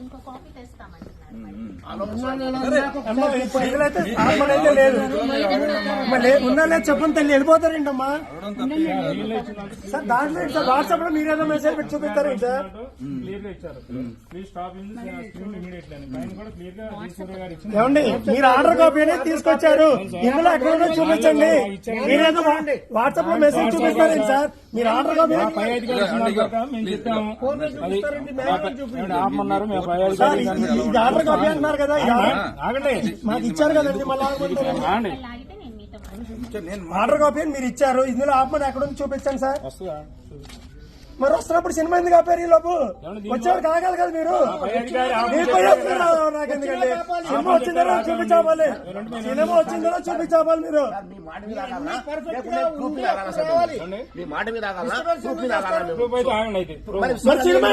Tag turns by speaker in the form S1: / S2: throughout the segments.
S1: ఇంకో కాఫీ తెస్తామండి.
S2: అమ్మా, ఈ లేదు ఉన్నా లేదు చెప్పండి తల్లి వెళ్ళిపోతారండి అమ్మా సార్ దాంట్లో సార్ వాట్సాప్లో మీరేదో మెసేజ్ పెట్టి చూపిస్తారేంటి సార్ ఏమండి మీరు ఆర్డర్ కాపీ అనేది తీసుకొచ్చారు. ఇందులో ఎక్కడో చూపించండి. మీరేదో వాట్సాప్లో మెసేజ్ చూపిస్తారేంటి సార్? మీరు ఆర్డర్ కాపీ
S3: పై అధికారులు చెప్పాము ఆపమన్నారు మేము పై అధికారులు
S2: ఇది- ఆర్డర్ కాపీ అంటున్నారు కదా
S3: ఆగండి.
S2: మాకు ఇచ్చారు కదండి మళ్ళీ. ఆర్డర్ కాపీ అని మీరు ఇచ్చారు ఇందులో ఆపమని ఎక్కడ ఉంది చూపించండి సార్?
S3: వస్తుందా?
S2: మరి వస్తున్నప్పుడు సినిమా ఎందుకు ఆపారు ఈ లోపు? వచ్చేవారు కాగలరు కదా మీరు? సినిమా వచ్చిందో చూపించాలి. సినిమా వచ్చిందో చూపించాలి మీరు.
S4: మీ మాట మీద
S2: సినిమా?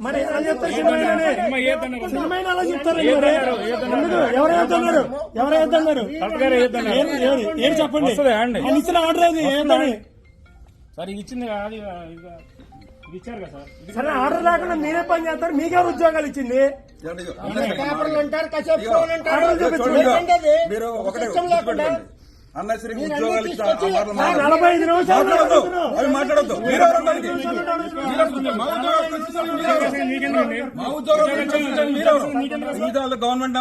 S2: మరి ఎలా చెప్తారు సినిమా అలా చెప్తారు మరి ఎందుకు? ఎవరు ఏదన్నారు ఎవరు ఏదన్నారు
S3: కలెక్టర్ గారు? ఏదన్నారు
S2: ఏం- చెప్పండి? ఇచ్చిన ఆర్డర్ అది ఏంటని
S3: సార్ ఇది ఇచ్చింది కాదు ఇది ఇచ్చారు కదా సార్.
S2: ఆర్డర్ లేకుండా మీరే పని చేస్తారు మీకే ఉద్యోగాలు ఇచ్చింది?
S5: మీరు ఒకటే ఉద్యోగాలు.
S2: నలభై ఐదు నిమిషాలు.
S5: అవి మాట్లాడొద్దు? మీ ఉద్యోగాలు గవర్నమెంట్